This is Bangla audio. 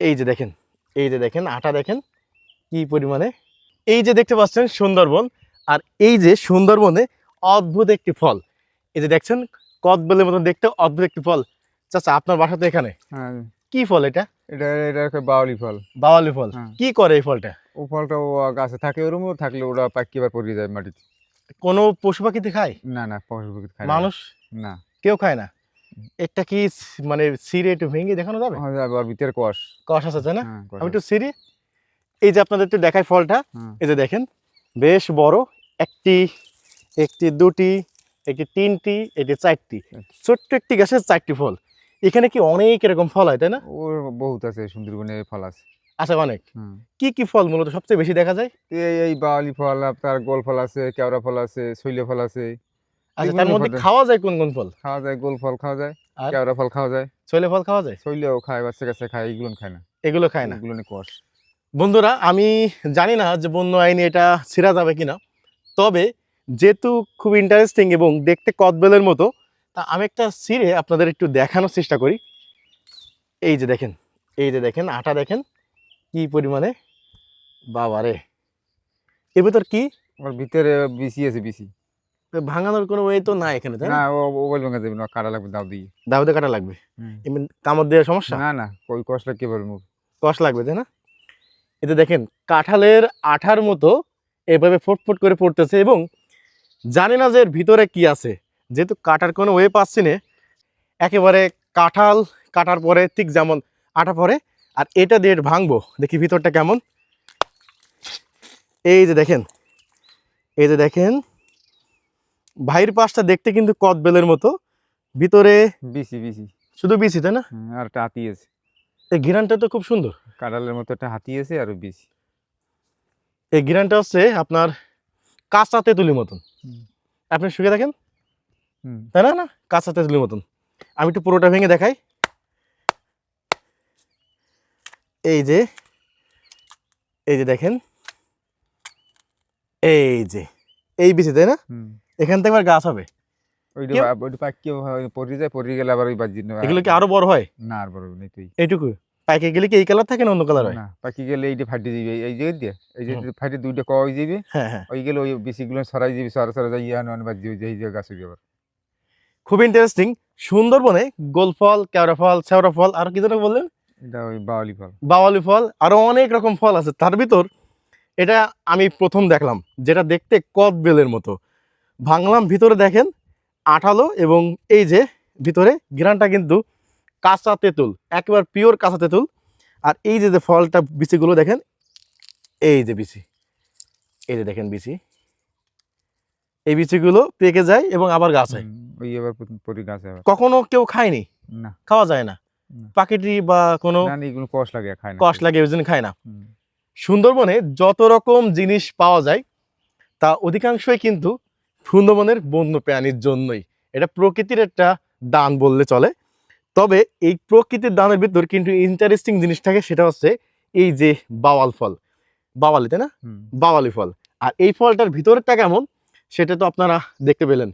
এই যে দেখেন এই যে দেখেন আটা দেখেন কি পরিমাণে। এই যে দেখতে পাচ্ছেন সুন্দরবন আর এই যে সুন্দরবনে অদ্ভুত একটি ফল। এই যে দেখছেন কদবেলের মতন দেখতে অদ্ভুত একটি ফল। চাচা আপনার বাসা তো এখানে? হ্যাঁ। কি ফল এটা? এটা এটা ফল। বাওয়ালি ফল। হ্যাঁ। কি করে এই ফলটা? ও ফলটা ও গাছে থাকে ওরমও থাকলে ওরা পড়ে যায় মাটিতে। কোনো পশু পাখিতে খায়? না না পশু পাখি খায় মানুষ? না। কেউ খায় না? এটা কি মানে সিরে একটু ভেঙে দেখানো যাবে? হয় আবার ভিতরে কষ। কষ আছে না? হ্যাঁ আমি একটু সিরি এই যে আপনাদের একটু দেখাই ফলটা হ্যাঁ। এই যে দেখেন বেশ বড় একটি একটি দুটি একটি তিনটি একটি চারটি ছোট্ট একটি গাছের চারটি ফল। এখানে কি অনেক এরকম ফল হয় তাই না? ওর বহুত আছে সুন্দরবনে ফল আছে। আচ্ছা অনেক। কি কি ফল মূলত সবচেয়ে বেশি দেখা যায়? এই এই বাউলি ফল আপনার গোল ফল আছে কেওড়া ফল আছে শৈল ফল আছে। আচ্ছা তার মধ্যে খাওয়া যায় কোন কোন ফল? খাওয়া যায় গোল ফল খাওয়া যায় আর? কেওড়া ফল খাওয়া যায়। ছোলে ফল খাওয়া যায়? শৈলেও খায় বাচ্চা কাছে খায় এগুলো খায় না। এগুলো খায় না। এগুলো কষ বন্ধুরা আমি জানি না যে বন্য আইনে এটা ছিঁড়া যাবে কিনা তবে যেহেতু খুব ইন্টারেস্টিং এবং দেখতে কদবেলের মতো তা আমি একটা ছিঁড়ে আপনাদের একটু দেখানোর চেষ্টা করি। এই যে দেখেন এই যে দেখেন আটা দেখেন কি পরিমাণে। বাবারে! এর ভিতর কি? ওর ভিতরে বিসি আছে বিসি। ভাঙানোর কোনো ওয়ে তো নাই এখানে তাই না? না ও ওগুলো ভাঙা যাবে না কাটা লাগবে দাও দিয়ে। দাউদে কাটা লাগবে? এমনি কামড় দেওয়ার সমস্যা? না না ওই কষটা কে বলব? কষ লাগবে তাই না? এতে দেখেন কাঁঠালের আঠার মতো এভাবে ফুটফুট করে পড়তেছে এবং জানি না যে এর ভিতরে কি আছে। যেহেতু কাটার কোনো ওয়ে পাচ্ছি না একেবারে কাঁঠাল কাটার পরে ঠিক যেমন আটা পরে আর এটা দিয়ে ভাঙবো দেখি ভিতরটা কেমন। এই যে দেখেন এই যে দেখেন ভাইয়ের পাশটা দেখতে কিন্তু কদবেলের মতো। ভিতরে বিসি বিসি। শুধু বিসি তাই না? আর একটা হাতি আছে। এই গিরানটা তো খুব সুন্দর। কাঁঠালের মতো একটা হাতি আছে আর বিসি। এই গিরানটা হচ্ছে আপনার কাঁচা তেঁতুলির মতন। আপনি শুকে দেখেন? তাই না? না কাঁচা তেঁতুলির মতন। আমি একটু পুরোটা ভেঙে দেখাই। এই যে এই যে দেখেন। এই যে এই বিচি তাই না? এখান থেকে আবার গাছ হবে। ওইটা পাকি যায় গেলে আবার ওই বাজি এগুলো কি আরও বড় হয়? না আর বড় নেই তুই। এইটুকু? পাইকে গেলে কি এই কালার থাকে না অন্য কালার হয়? না পাকি গেলে এইটা ফাটি যাবে এই যে দিয়ে এই যে ফাটি দুইটা যাবে হ্যাঁ হ্যাঁ ওই গেলে ওই বেশিগুলো সরাই যাবে সরা সরা যাই ইয়ান অন বাজি যাবে এই যে গাছ যাবে খুব ইন্টারেস্টিং সুন্দরবনে গোল ফল কেওড়া ফল শেওড়া ফল আর কি যেন বললেন? এটা ওই বাওয়ালি ফল। বাওয়ালি ফল আরও অনেক রকম ফল আছে। তার ভিতর এটা আমি প্রথম দেখলাম যেটা দেখতে কদবেলের মতো। ভাঙলাম ভিতরে দেখেন আঠালো এবং এই যে ভিতরে গ্রানটা কিন্তু কাঁচা তেঁতুল একবার পিওর কাঁচা তেঁতুল। আর এই যে যে ফলটা বিচিগুলো দেখেন এই যে বিচি এই যে দেখেন বিচি। এই বিচিগুলো পেকে যায় এবং আবার গাছ হয় কখনো কেউ খায়নি? না। খাওয়া যায় না। পাখিটি বা কোনো কষ লাগে খায় কষ লাগে ওই জন্য খায় না। সুন্দরবনে যত রকম জিনিস পাওয়া যায় তা অধিকাংশই কিন্তু সুন্দরবনের বন্য প্রাণীর জন্যই। এটা প্রকৃতির একটা দান বললে চলে। তবে এই প্রকৃতির দানের ভিতর কিন্তু ইন্টারেস্টিং জিনিস থাকে সেটা হচ্ছে এই যে বাওয়াল ফল। বাওয়ালি তাই না? বাওয়ালি ফল। আর এই ফলটার ভিতরটা কেমন সেটা তো আপনারা দেখতে পেলেন।